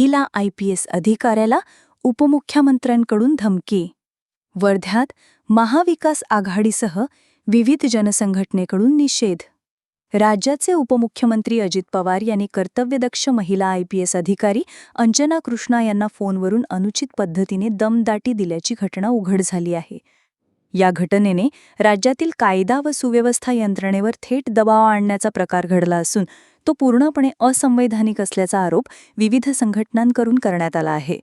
महिला I P S अधिकाऱ्याला उपमुख्यमंत्र्यांकडून धमकी. वर्ध्यात महाविकास आघाडीसह विविध जनसंघटनेकडून निषेध. राज्याचे उपमुख्यमंत्री अजित पवार यांनी कर्तव्यदक्ष महिला आय पी एस अधिकारी अंजना कृष्णा यांना फोनवरून अनुचित पद्धतीने दमदाटी दिल्याची घटना उघड झाली आहे. या घटनेने राज्यातील कायदा व सुव्यवस्था यंत्रणेवर थेट दबाव आणण्याचा प्रकार घडला असून तो पूर्णपणे असंवैधानिक असल्याचा आरोप विविध संघटनांकडून करण्यात आला आहे.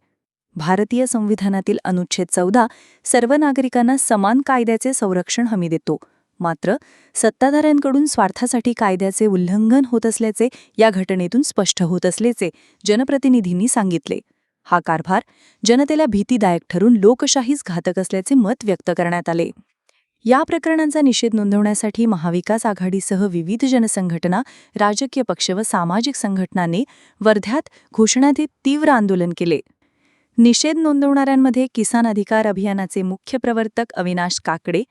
भारतीय संविधानातील अनुच्छेद चौदा सर्व नागरिकांना समान कायद्याचे संरक्षण हमी देतो. मात्र सत्ताधाऱ्यांकडून स्वार्थासाठी कायद्याचे उल्लंघन होत असल्याचे या घटनेतून स्पष्ट होत असल्याचे जनप्रतिनिधींनी सांगितले. हा कारभार जनतेला भीतीदायक ठरून लोकशाहीच घातक असल्याचे मत व्यक्त करण्यात आले. या प्रकरणांचा निषेध नोंदवण्यासाठी महाविकास आघाडीसह विविध जनसंघटना राजकीय पक्ष व सामाजिक संघटनांनी वर्ध्यात घोषणा देत तीव्र आंदोलन केले. निषेध नोंदवणाऱ्यांमध्ये किसान अधिकार अभियानाचे मुख्य प्रवर्तक अविनाश काकडे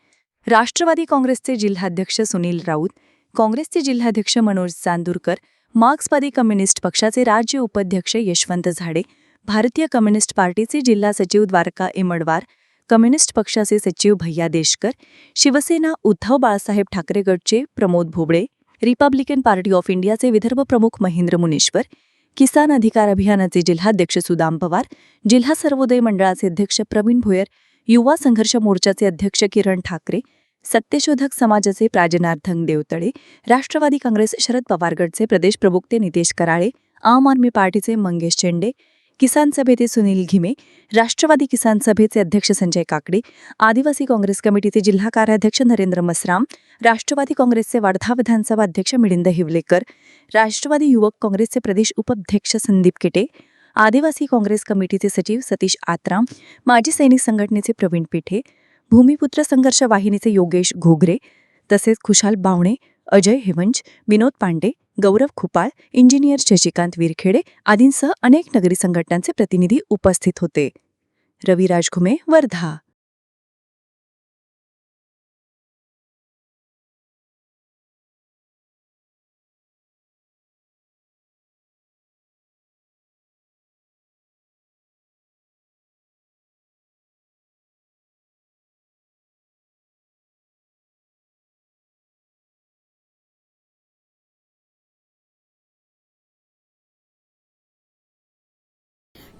राष्ट्रवादी काँग्रेसचे जिल्हाध्यक्ष सुनील राऊत काँग्रेसचे जिल्हाध्यक्ष मनोज चांदूरकर मार्क्सवादी कम्युनिस्ट पक्षाचे राज्य उपाध्यक्ष यशवंत झाडे भारतीय कम्युनिस्ट पार्टीचे जिल्हा सचिव द्वारका इमडवार कम्युनिस्ट पक्षाचे सचिव भैया Deshkar Shivsena Uddhav Balasaheb Thackeray गटचे Pramod Bhobale Republican party of इंडियाचे विदर्भ प्रमुख महेंद्र मुनेश्वर किसान अधिकार अभियानाचे जिल्हाध्यक्ष सुदाम पवार जिल्हा सर्वोदय मंडळाचे अध्यक्ष प्रवीण भोयर युवा संघर्ष मोर्चाचे अध्यक्ष किरण ठाकरे सत्यशोधक समाजाचे प्राजनार्थंग देवतळे राष्ट्रवादी काँग्रेस शरद पवार गटचे प्रदेश प्रवक्ते नितेश कराळे आम आदमी पार्टीचे मंगेश चेंडे किसान सभेचे सुनील घिमे राष्ट्रवादी किसान सभेचे अध्यक्ष संजय काकडे आदिवासी काँग्रेस कमिटीचे जिल्हा कार्याध्यक्ष नरेंद्र मसराम राष्ट्रवादी काँग्रेसचे वाढधा विधानसभा अध्यक्ष मिलिंद हिवलेकर राष्ट्रवादी युवक काँग्रेसचे प्रदेश उपाध्यक्ष संदीप केटे आदिवासी काँग्रेस कमिटीचे सचिव सतीश आत्राम माजी सैनिक संघटनेचे प्रवीण पिठे भूमिपुत्र संघर्ष वाहिनीचे योगेश घोगरे तसेच खुशाल बावणे अजय हेवंच विनोद पांडे गौरव खुपाळ इंजिनियर शशिकांत विरखेडे आदींसह अनेक नगरी संघटनांचे प्रतिनिधी उपस्थित होते. रवी राजघुमे वर्धा.